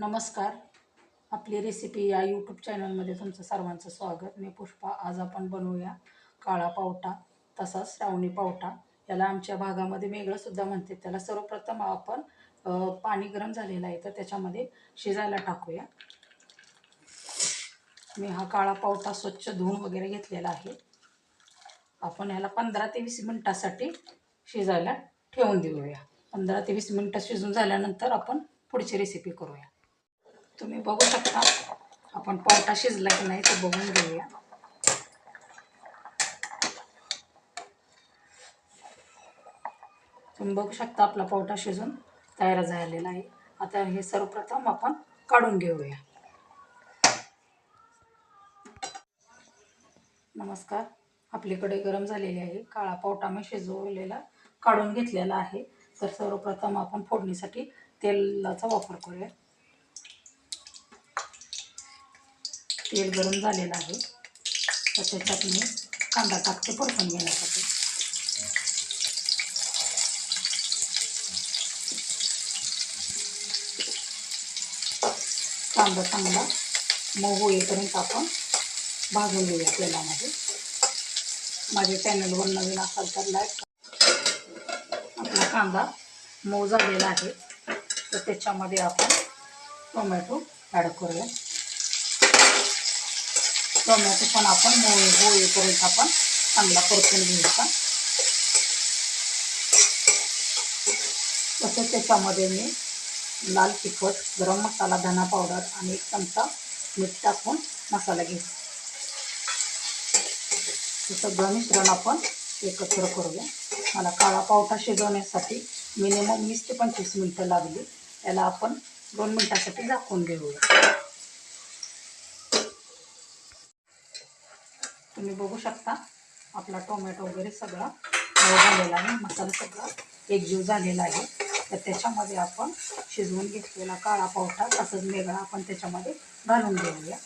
नमस्कार. आपली रेसिपी या यूट्यूब चॅनलमध्ये तुमचं सर्वांचं स्वागत. मी पुष्पा. आज आपण बनवूया काळा पावटा तसाच श्रावणी पावटा. याला आमच्या भागामध्ये वेगळंसुद्धा म्हणते त्याला सर्वप्रथम आपण पाणी गरम झालेलं आहे तर त्याच्यामध्ये शिजायला टाकूया. मी हा काळा पावटा स्वच्छ धुवून वगैरे घेतलेला आहे. आपण ह्याला पंधरा ते वीस मिनटासाठी शिजायला ठेवून देऊया. पंधरा ते वीस मिनटं शिजून झाल्यानंतर आपण पुढची रेसिपी करूया. तुम्ही बघू शकता. आपण पावटा शिजला की नाही ते बघून घेऊया. तुम्ही बघू शकता आपला पावटा शिजून तयार झालेला आहे. आता हे सर्वप्रथम आपण काढून घेऊया. नमस्कार. आपल्याकडे गरम झालेली आहे. काळा पावटा मी शिजवलेला काढून घेतलेला आहे. तर सर्वप्रथम आपण फोडणीसाठी तेलाचा वापर करूया. तेल गरम झालेलं आहे. तर त्याच्यात मी कांदा टाकते परतून घेण्यासाठी. कांदा चांगला मऊ होईपर्यंत आपण भाजून घेऊया तेलामध्ये. माझ्या चॅनलवर नवीन असाल तर लाईक आपला कांदा मऊ झालेला आहे. तर त्याच्यामध्ये आपण टोमॅटो ॲड करूया. टोमॅटो पण आपण मऊ मऊ करून आपण चांगला परतून घ्यायचा. तसंच त्याच्यामध्ये मी लाल तिखट गरम मसाला धना पावडर आणि एक चमचा मीठ टाकून मसाला घेऊ हे सगळं मिश्रण आपण एकत्र करूया. मला काळा पावटा शिजवण्यासाठी मिनिमम वीस ते पंचवीस मिनटं लागली. त्याला आपण दोन मिनटासाठी झाकून घेऊया. तुम्ही बघू शकता. आपला टोमॅटो वगैरे सगळा झालेला आहे. मसाला सगळा एकजीव झालेला आहे. तर त्याच्यामध्ये आपण शिजवून घेतलेला काळा पावटा तसंच वेगळा आपण त्याच्यामध्ये घालून घेऊया.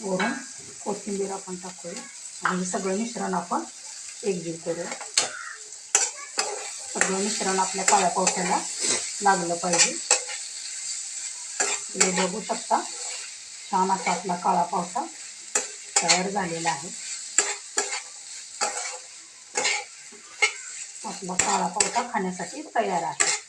वरून कोथिंबीर आपण टाकूया. आणि हे सगळं मिश्रण आपण एकजीव करूया. सगळं मिश्रण आपल्या काळ्या पावट्याला लागलं पाहिजे. तुम्ही बघू शकता. छान असा आपला काळा पावसा तयार झालेला आहे. आपला काळा पावसा खाण्यासाठी तयार आहे.